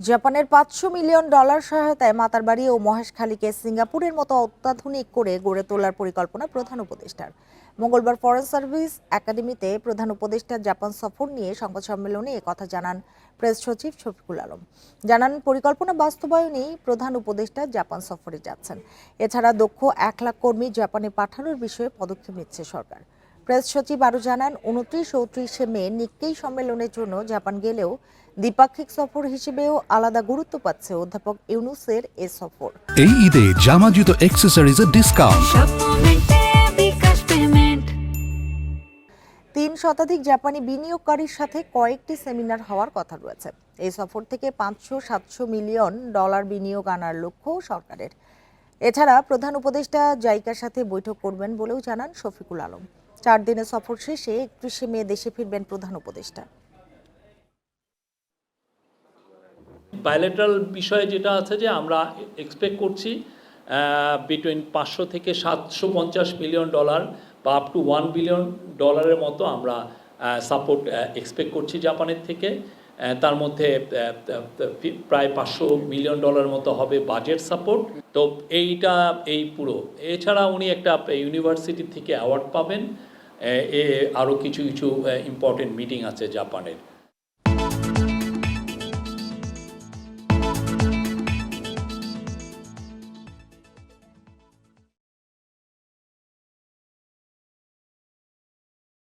জাপানের পাঁচশো million dollar সহায়তায় মাতারবাড়ি ও মহেশখালীকে সিঙ্গাপুরের মতো অত্যাধুনিক করে গড়ে তোলার পরিকল্পনা প্রধান উপদেষ্টার। মঙ্গলবার ফরেন সার্ভিস একাডেমিতে প্রধান উপদেষ্টার জাপান সফর নিয়ে সংবাদ সম্মেলনে কথা জানান প্রেস সচিব শফিকুল আলম। জানান, পরিকল্পনা বাস্তবায়নেই প্রধান উপদেষ্টা জাপান সফরে যাচ্ছেন। এছাড়া দক্ষ এক লাখ কর্মী জাপানে পাঠানোর বিষয়ে পদক্ষেপ নিচ্ছে সরকার। প্রেস সচিব আরও জানান উনত্রিশ ও ত্রিশে মে নিক্কেই সম্মেলনের জন্য জাপান গেলেও দ্বিপাক্ষিক সফর হিসেবেও আলাদা গুরুত্ব পাচ্ছে অধ্যাপক ইউনুসের এ সফর। এই ঈদে জামা জুতো অ্যাক্সেসরিজের ডিসকাউন্ট তিন শতাধিক জাপানি বিনিয়োগকারীর সাথে কয়েকটি সেমিনার হওয়ার কথা রয়েছে। এই সফর থেকে পাঁচশো সাতশো মিলিয়ন ডলার বিনিয়োগ আনার লক্ষ্য সরকারের। এছাড়া প্রধান উপদেষ্টা জাইকার সাথে বৈঠক করবেন বলেও জানান শফিকুল আলম। চার দিনের সফর শেষে একত্রিশে মে দেশে ফিরবেন প্রধান উপদেষ্টা। বায়োলেটারাল বিষয়ে যেটা আছে যে আমরা এক্সপেক্ট করছি বিটুইন পাঁচশো থেকে সাতশো পঞ্চাশ মিলিয়ন ডলার বা আপ টু ওয়ান বিলিয়ন ডলারের মতো আমরা সাপোর্ট এক্সপেক্ট করছি জাপানের থেকে। তার মধ্যে প্রায় পাঁচশো মিলিয়ন ডলার মতো হবে বাজেট সাপোর্ট তো এইটা, এই পুরো। এছাড়া উনি একটা ইউনিভার্সিটি থেকে অ্যাওয়ার্ড পাবেন। আরও কিছু কিছু ইম্পর্টেন্ট মিটিং আছে জাপানের।